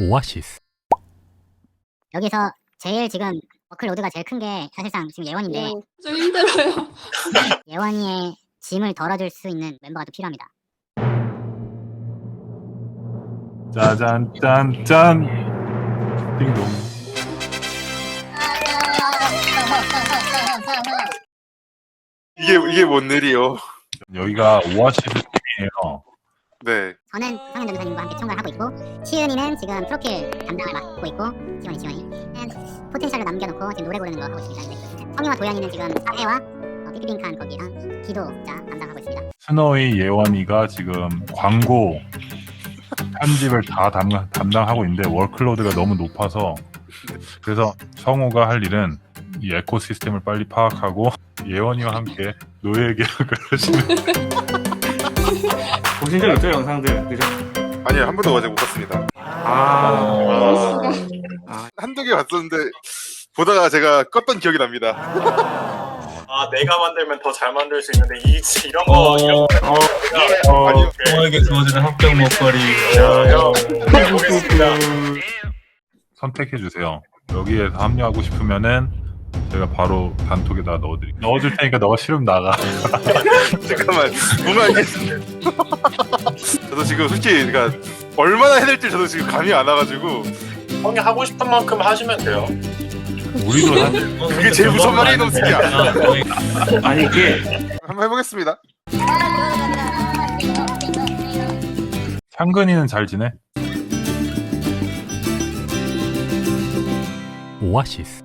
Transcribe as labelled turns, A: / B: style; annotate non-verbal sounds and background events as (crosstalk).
A: 오아시스
B: 여기서 제일 지금 워클로드가 제일 큰 게 사실상 지금 예원인데
C: 네, 좀 힘들어요. (laughs)
B: 예원이의 짐을 덜어줄 수 있는 멤버가 또 필요합니다.
D: 짜잔 짠짠 띵동
E: 이게 이게 뭔 일이요?
D: 여기가 오아시스 팀이에요
E: 네.
B: 저는 성현 전도사님과 함께 총괄 하고 있고 시은이는 지금 프로필 담당을 맡고 있고 지원이 지원이 그냥 포텐셜을 남겨놓고 지금 노래 부르는 거 하고 있습니다. 네. 성희와 도현이는 지금 사회와 어, 삐삐빙칸 거기랑 기도자 담당하고 있습니다.
D: 스노이 예원이가 지금 광고 편집을 다 담, 담당하고 있는데 워크로드가 너무 높아서 그래서 성우가 할 일은 이 에코시스템을 빨리 파악하고 예원이와 함께 노예 계약을 하시는 (laughs)
F: 보신 적 있죠 영상들 그죠?
E: 아니요 한 번도 어제 못 봤습니다.
F: 아,
E: 한두 개 봤었는데 보다가 제가 껐던 기억이 납니다.
G: 아 내가 만들면 더 잘 만들 수 있는데 이 이런 거 이런 거
F: 어,
E: 아니요.
F: 형에게 주어지는 합격 목걸이.
G: 형 해보겠습니다.
D: 선택해 주세요. 여기에서 합류하고 싶으면은 제가 바로 단톡에다 넣어드릴 넣어줄 테니까 너가 싫으면 나가. (laughs)
E: 잠깐만 뭔가 이게 저도 지금 솔직히 그러니까 얼마나 해야 될지 저도 지금 감이 안 와가지고
G: 형이 하고 싶은 만큼 하시면 돼요.
D: 우리도 사실
E: 그게 제일 무서운 말이 이놈 새끼야.
F: 아니 이게
E: 한번 해보겠습니다.
D: 창근이는 잘 지내?
A: 오아시스